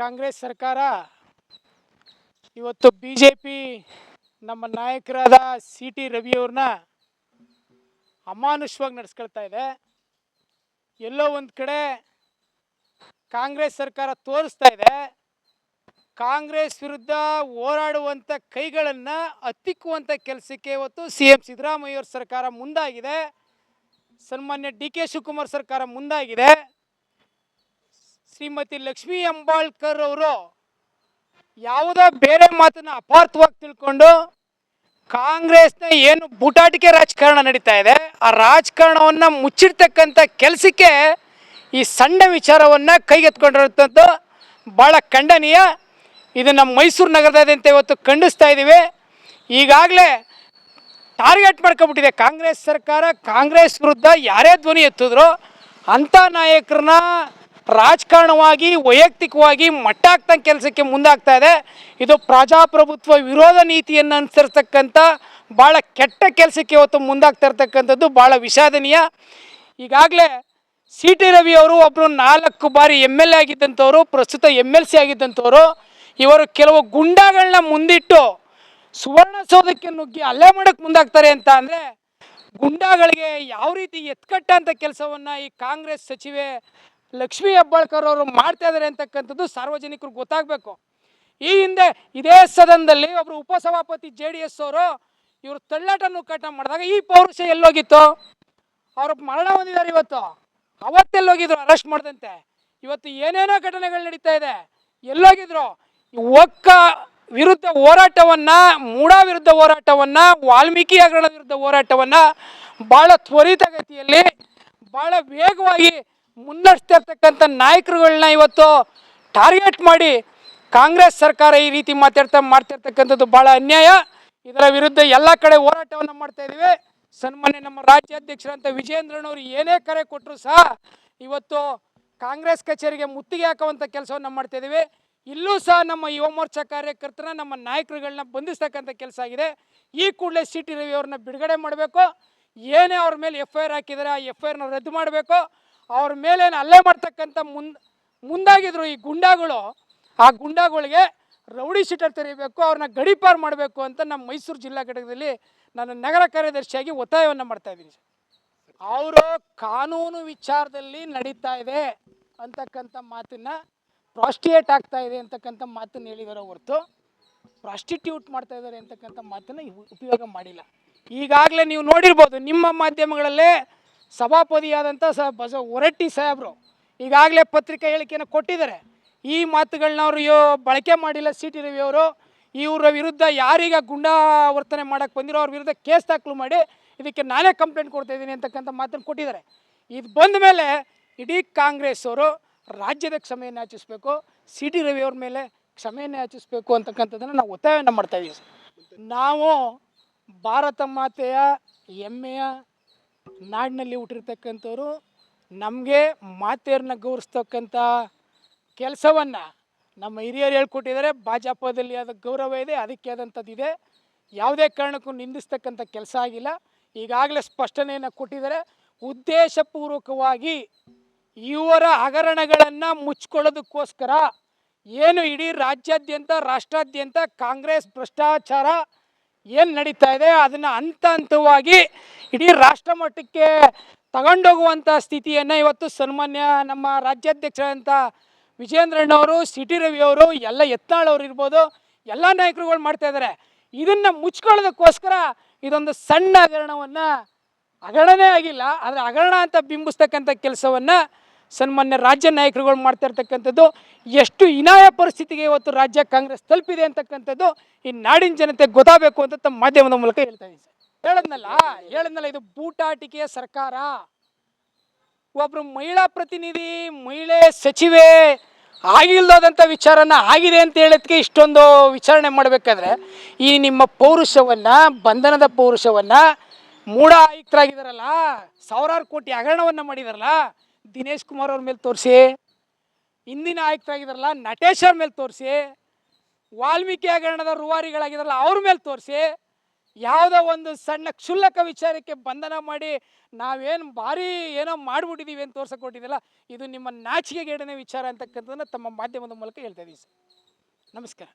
ಕಾಂಗ್ರೆಸ್ ಸರ್ಕಾರ. ಇವತ್ತು B J P ನಮ್ಮ ನಾಯಕರಾದ ಸಿ ಟಿ ರವಿಯವ್ರನ್ನ ಅಮಾನುಷವಾಗಿ ನಡೆಸ್ಕೊಳ್ತಾ ಇದೆ. ಎಲ್ಲೋ ಒಂದು ಕಡೆ ಕಾಂಗ್ರೆಸ್ ಸರ್ಕಾರ ತೋರಿಸ್ತಾ ಇದೆ. ಕಾಂಗ್ರೆಸ್ ವಿರುದ್ಧ ಹೋರಾಡುವಂಥ ಕೈಗಳನ್ನು ಹತ್ತಿಕ್ಕುವಂಥ ಕೆಲಸಕ್ಕೆ ಇವತ್ತು ಸಿ ಎಂ ಸಿದ್ದರಾಮಯ್ಯವ್ರ ಸರ್ಕಾರ ಮುಂದಾಗಿದೆ. ಸನ್ಮಾನ್ಯ ಡಿ ಕೆ ಶಿವಕುಮಾರ್ ಸರ್ಕಾರ ಮುಂದಾಗಿದೆ. ಶ್ರೀಮತಿ ಲಕ್ಷ್ಮೀ ಅಂಬಾಳ್ಕರ್ ಅವರು ಯಾವುದೋ ಬೇರೆ ಮಾತನ್ನ ಅಪಾರ್ಥವಾಗಿ ತಿಳ್ಕೊಂಡು ಕಾಂಗ್ರೆಸ್ನ ಏನು ಬುಟಾಟಿಕೆ ರಾಜಕಾರಣ ನಡೀತಾ ಇದೆ, ಆ ರಾಜಕಾರಣವನ್ನು ಮುಚ್ಚಿರ್ತಕ್ಕಂಥ ಕೆಲಸಕ್ಕೆ ಈ ಸಣ್ಣ ವಿಚಾರವನ್ನು ಕೈಗೆತ್ಕೊಂಡಿರುವಂಥದ್ದು ಭಾಳ ಖಂಡನೀಯ. ಇದನ್ನು ಮೈಸೂರು ನಗರದಾದ್ಯಂತ ಇವತ್ತು ಖಂಡಿಸ್ತಾ ಇದ್ದೀವಿ. ಈಗಾಗಲೇ ಟಾರ್ಗೆಟ್ ಮಾಡ್ಕೊಬಿಟ್ಟಿದೆ ಕಾಂಗ್ರೆಸ್ ಸರ್ಕಾರ. ಕಾಂಗ್ರೆಸ್ ವಿರುದ್ಧ ಯಾರೇ ಧ್ವನಿ ಎತ್ತಿದ್ರು ಅಂಥ ನಾಯಕರನ್ನ ರಾಜಕಾರಣವಾಗಿ, ವೈಯಕ್ತಿಕವಾಗಿ ಮಟ್ಟ ಹಾಕ್ತಂಗೆ ಕೆಲಸಕ್ಕೆ ಮುಂದಾಗ್ತಾ ಇದೆ. ಇದು ಪ್ರಜಾಪ್ರಭುತ್ವ ವಿರೋಧ ನೀತಿಯನ್ನು ಅನುಸರಿಸ್ತಕ್ಕಂಥ ಭಾಳ ಕೆಟ್ಟ ಕೆಲಸಕ್ಕೆ ಇವತ್ತು ಮುಂದಾಗ್ತಾ ಇರ್ತಕ್ಕಂಥದ್ದು ಭಾಳ ವಿಷಾದನೀಯ. ಈಗಾಗಲೇ ಸಿ ಟಿ ರವಿ ಅವರು ಒಬ್ಬರು ನಾಲ್ಕು ಬಾರಿ ಎಂ ಎಲ್ ಎ ಆಗಿದ್ದಂಥವರು, ಪ್ರಸ್ತುತ ಎಂ ಎಲ್ ಸಿ ಆಗಿದ್ದಂಥವರು. ಇವರು ಕೆಲವು ಗುಂಡಾಗಳನ್ನ ಮುಂದಿಟ್ಟು ಸುವರ್ಣಸೌಧಕ್ಕೆ ನುಗ್ಗಿ ಅಲ್ಲೇ ಮಾಡೋಕ್ಕೆ ಮುಂದಾಗ್ತಾರೆ ಅಂತ ಅಂದರೆ, ಗುಂಡಾಗಳಿಗೆ ಯಾವ ರೀತಿ ಎತ್ಕಟ್ಟಂಥ ಕೆಲಸವನ್ನು ಈ ಕಾಂಗ್ರೆಸ್ ಸಚಿವೆ ಲಕ್ಷ್ಮೀ ಹೆಬ್ಬಾಳ್ಕರ್ ಅವರು ಮಾಡ್ತಾ ಇದ್ದಾರೆ ಅಂತಕ್ಕಂಥದ್ದು ಸಾರ್ವಜನಿಕರು ಗೊತ್ತಾಗಬೇಕು. ಈ ಹಿಂದೆ ಇದೇ ಸದನದಲ್ಲಿ ಒಬ್ಬರು ಉಪಸಭಾಪತಿ ಜೆ ಡಿ ಎಸ್ ಅವರು ಇವರು ತಳ್ಳಾಟ ನುಕ್ಕಾಟ ಮಾಡಿದಾಗ ಈ ಪೌರುಷ ಎಲ್ಲೋಗಿತ್ತು? ಅವರು ಮರಣ ಹೊಂದಿದ್ದಾರೆ ಇವತ್ತು. ಅವತ್ತೆಲ್ಲೋಗಿದ್ರು ಅರೆಸ್ಟ್ ಮಾಡಿದಂತೆ. ಇವತ್ತು ಏನೇನೋ ಘಟನೆಗಳು ನಡೀತಾ ಇದೆ. ಎಲ್ಲೋಗಿದ್ರು. ಒಕ್ಕ ವಿರುದ್ಧ ಹೋರಾಟವನ್ನ, ಮೂಡ ವಿರುದ್ಧ ಹೋರಾಟವನ್ನ, ವಾಲ್ಮೀಕಿ ಹಗರಣ ವಿರುದ್ಧ ಹೋರಾಟವನ್ನ ಭಾಳ ತ್ವರಿತಗತಿಯಲ್ಲಿ ಭಾಳ ವೇಗವಾಗಿ ಮುನ್ನಡೆಸ್ತಾ ಇರ್ತಕ್ಕಂಥ ನಾಯಕರುಗಳನ್ನ ಇವತ್ತು ಟಾರ್ಗೆಟ್ ಮಾಡಿ ಕಾಂಗ್ರೆಸ್ ಸರ್ಕಾರ ಈ ರೀತಿ ಮಾತಾಡ್ತಾ ಮಾಡ್ತಿರ್ತಕ್ಕಂಥದ್ದು ಭಾಳ ಅನ್ಯಾಯ. ಇದರ ವಿರುದ್ಧ ಎಲ್ಲ ಕಡೆ ಹೋರಾಟವನ್ನು ಮಾಡ್ತಾ ಇದ್ದೀವಿ ಸನ್ಮಾನ್ಯ ನಮ್ಮ ರಾಜ್ಯಾಧ್ಯಕ್ಷರಂತ ವಿಜೇಂದ್ರನವರು ಏನೇ ಕರೆ ಕೊಟ್ಟರು ಸಹ ಇವತ್ತು ಕಾಂಗ್ರೆಸ್ ಕಚೇರಿಗೆ ಮುತ್ತಿಗೆ ಹಾಕುವಂಥ ಕೆಲಸವನ್ನು ಮಾಡ್ತಾ ಇದ್ದೀವಿ ಇಲ್ಲೂ ಸಹ ನಮ್ಮ ಯುವ ಮೋರ್ಚಾ ನಮ್ಮ ನಾಯಕರುಗಳನ್ನ ಬಂಧಿಸ್ತಕ್ಕಂಥ ಕೆಲಸ ಆಗಿದೆ. ಈ ಕೂಡಲೇ ಸಿ ಟಿ ರವಿ ಅವ್ರನ್ನ ಬಿಡುಗಡೆ ಮಾಡಬೇಕು. ಏನೇ ಅವ್ರ ಮೇಲೆ ಎಫ್ ಐ ಆರ್ ಹಾಕಿದರೆ, ಆ ಎಫ್ ಐ ಆರ್ನ ರದ್ದು ಮಾಡಬೇಕು. ಅವ್ರ ಮೇಲೆ ಅಲ್ಲೇ ಮಾಡ್ತಕ್ಕಂಥ ಮುಂದ್, ಮುಂದಾಗಿದ್ರು ಈ ಗುಂಡಾಗಳು, ಆ ಗುಂಡಾಗಳಿಗೆ ರೌಡಿ ಶೀಟರ್ ತೆರೀಬೇಕು, ಅವ್ರನ್ನ ಗಡಿಪಾರು ಮಾಡಬೇಕು ಅಂತ ನಮ್ಮ ಮೈಸೂರು ಜಿಲ್ಲಾ ಘಟಕದಲ್ಲಿ ನಾನು ನಗರ ಕಾರ್ಯದರ್ಶಿಯಾಗಿ ಒತ್ತಾಯವನ್ನು ಮಾಡ್ತಾ ಇದ್ದೀನಿ ಅವರು ಕಾನೂನು ವಿಚಾರದಲ್ಲಿ ನಡೀತಾ ಇದೆ ಅಂತಕ್ಕಂಥ ಮಾತನ್ನ ಪ್ರಾಸ್ಟಿಯೇಟ್ ಆಗ್ತಾ ಇದೆ ಅಂತಕ್ಕಂಥ ಮಾತನ್ನು ಹೇಳಿದಾರೆ ಹೊರತು ಪ್ರಾಸ್ಟಿಟ್ಯೂಟ್ ಮಾಡ್ತಾ ಇದ್ದಾರೆ ಅಂತಕ್ಕಂಥ ಮಾತನ್ನು ಉಪಯೋಗ ಮಾಡಿಲ್ಲ. ಈಗಾಗಲೇ ನೀವು ನೋಡಿರ್ಬೋದು ನಿಮ್ಮ ಮಾಧ್ಯಮಗಳಲ್ಲೇ ಸಭಾಪತಿಯಾದಂಥ ಸ ಬಸ ಹೊರಟ್ಟಿ ಸಾಹೇಬರು ಈಗಾಗಲೇ ಪತ್ರಿಕಾ ಹೇಳಿಕೆಯನ್ನು ಕೊಟ್ಟಿದ್ದಾರೆ. ಈ ಮಾತುಗಳನ್ನ ಅವರು ಯೋ ಬಳಕೆ ಮಾಡಿಲ್ಲ ಸಿ ಟಿ ರವಿ ಅವರು. ಇವರ ವಿರುದ್ಧ ಯಾರೀಗ ಗುಂಡಾ ವರ್ತನೆ ಮಾಡಕ್ಕೆ ಬಂದಿರೋ ಅವ್ರ ವಿರುದ್ಧ ಕೇಸ್ ದಾಖಲು ಮಾಡಿ ಇದಕ್ಕೆ ನಾನೇ ಕಂಪ್ಲೇಂಟ್ ಕೊಡ್ತಾ ಇದ್ದೀನಿ ಅಂತಕ್ಕಂಥ ಮಾತನ್ನು ಕೊಟ್ಟಿದ್ದಾರೆ. ಇದು ಬಂದ ಮೇಲೆ ಇಡೀ ಕಾಂಗ್ರೆಸ್ ಅವರು ರಾಜ್ಯದ ಕ್ಷಮೆಯನ್ನು ಯಾಚಿಸಬೇಕು, ಸಿ ಟಿ ರವಿ ಅವ್ರ ಮೇಲೆ ಕ್ಷಮೆಯನ್ನು ಯಾಚಿಸಬೇಕು ಅಂತಕ್ಕಂಥದ್ದನ್ನು ನಾವು ಒತ್ತಾಯವನ್ನು ಮಾಡ್ತಾ ಇದ್ದೀವಿ ನಾವು ಭಾರತ ಮಾತೆಯ ಹೆಮ್ಮೆಯ ನಾಡಿನಲ್ಲಿ ಹುಟ್ಟಿರ್ತಕ್ಕಂಥವ್ರು ನಮಗೆ ಮಾತೆಯರನ್ನ ಗೌರವಿಸ್ತಕ್ಕಂಥ ಕೆಲಸವನ್ನು ನಮ್ಮ ಹಿರಿಯರು ಹೇಳ್ಕೊಟ್ಟಿದ್ದಾರೆ. ಭಾಜಪದಲ್ಲಿ ಅದು ಗೌರವ ಇದೆ, ಅದಕ್ಕೆ ಆದಂಥದ್ದು ಇದೆ. ಯಾವುದೇ ಕಾರಣಕ್ಕೂ ನಿಂದಿಸ್ತಕ್ಕಂಥ ಕೆಲಸ ಆಗಿಲ್ಲ. ಈಗಾಗಲೇ ಸ್ಪಷ್ಟನೆಯನ್ನು ಕೊಟ್ಟಿದ್ದಾರೆ. ಉದ್ದೇಶಪೂರ್ವಕವಾಗಿ ಇವರ ಹಗರಣಗಳನ್ನು ಮುಚ್ಕೊಳ್ಳೋದಕ್ಕೋಸ್ಕರ ಏನು ಇಡೀ ರಾಜ್ಯಾದ್ಯಂತ, ರಾಷ್ಟ್ರಾದ್ಯಂತ ಕಾಂಗ್ರೆಸ್ ಭ್ರಷ್ಟಾಚಾರ ಏನು ನಡೀತಾ ಇದೆ, ಅದನ್ನು ಹಂತ ಹಂತವಾಗಿ ಇಡೀ ರಾಷ್ಟ್ರ ಮಟ್ಟಕ್ಕೆ ತಗೊಂಡೋಗುವಂಥ ಸ್ಥಿತಿಯನ್ನು ಇವತ್ತು ಸನ್ಮಾನ್ಯ ನಮ್ಮ ರಾಜ್ಯಾಧ್ಯಕ್ಷರಂಥ ವಿಜೇಂದ್ರಣ್ಣವರು ಸಿಟಿ ರವಿ ಅವರು, ಎಲ್ಲ ಎತ್ನಾಳ್ ಅವ್ರು ಇರ್ಬೋದು, ಎಲ್ಲ ನಾಯಕರುಗಳು ಮಾಡ್ತಾ ಇದ್ದಾರೆ ಇದನ್ನು ಮುಚ್ಕೊಳ್ಳೋದಕ್ಕೋಸ್ಕರ ಇದೊಂದು ಸಣ್ಣ ಹಗರಣವನ್ನು ಹಗರಣನೇ ಆಗಿಲ್ಲ, ಆದರೆ ಹಗರಣ ಅಂತ ಬಿಂಬಿಸ್ತಕ್ಕಂಥ ಕೆಲಸವನ್ನು ಸನ್ಮಾನ್ಯ ರಾಜ್ಯ ನಾಯಕರುಗಳು ಮಾಡ್ತಾ ಇರ್ತಕ್ಕಂಥದ್ದು, ಎಷ್ಟು ಹೀನಾಯ ಪರಿಸ್ಥಿತಿಗೆ ಇವತ್ತು ರಾಜ್ಯ ಕಾಂಗ್ರೆಸ್ ತಲುಪಿದೆ ಅಂತಕ್ಕಂಥದ್ದು ಈ ನಾಡಿನ ಜನತೆ ಗೊತ್ತಾಗಬೇಕು ಅಂತ ತಮ್ಮ ಮಾಧ್ಯಮದ ಮೂಲಕ ಹೇಳ್ತಾ ಇದ್ದೀನಿ ಹೇಳದ್ನಲ್ಲ ಹೇಳದ್ನಲ್ಲ, ಇದು ಬೂಟಾಟಿಕೆಯ ಸರ್ಕಾರ. ಒಬ್ಬರು ಮಹಿಳಾ ಪ್ರತಿನಿಧಿ, ಮಹಿಳೆ ಸಚಿವೆ ಆಗಿಲ್ಲದಂತ ವಿಚಾರನ ಆಗಿದೆ ಅಂತ ಹೇಳೋದಕ್ಕೆ ಇಷ್ಟೊಂದು ವಿಚಾರಣೆ ಮಾಡಬೇಕಾದ್ರೆ, ಈ ನಿಮ್ಮ ಪೌರುಷವನ್ನು, ಬಂಧನದ ಪೌರುಷವನ್ನು ಮೂಢ ಆಯುಕ್ತರಾಗಿದ್ದಾರಲ್ಲ ಸಾವಿರಾರು ಕೋಟಿ ಹಗರಣವನ್ನು ಮಾಡಿದಾರಲ್ಲ ದಿನೇಶ್ ಕುಮಾರ್ ಅವ್ರ ಮೇಲೆ ತೋರಿಸಿ ಹಿಂದಿನ ಆಯುಕ್ತರಾಗಿದ್ದಾರಲ್ಲ, ನಟೇಶ್ ಅವ್ರ ಮೇಲೆ ತೋರಿಸಿ, ವಾಲ್ಮೀಕಿ ಹಗರಣದ ರೂವಾರಿಗಳಾಗಿದ್ದಾರಲ್ಲ, ಅವ್ರ ಮೇಲೆ ತೋರಿಸಿ, ಯಾವುದೋ ಒಂದು ಸಣ್ಣ ಕ್ಷುಲ್ಲಕ ವಿಚಾರಕ್ಕೆ ಬಂಧನ ಮಾಡಿ ನಾವೇನು ಭಾರಿ ಏನೋ ಮಾಡಿಬಿಟ್ಟಿದ್ದೀವಿ ಅಂತ ತೋರ್ಸಕ್ಕೆ ಕೊಟ್ಟಿದ್ದಿಲ್ಲ ಇದು ನಿಮ್ಮ ನಾಚಿಕೆಗೇಡನೇ ವಿಚಾರ ಅಂತಕ್ಕಂಥದ್ದನ್ನು ತಮ್ಮ ಮಾಧ್ಯಮದ ಮೂಲಕ ಹೇಳ್ತಾ ಇದ್ದೀವಿ ಸರ್. ನಮಸ್ಕಾರ.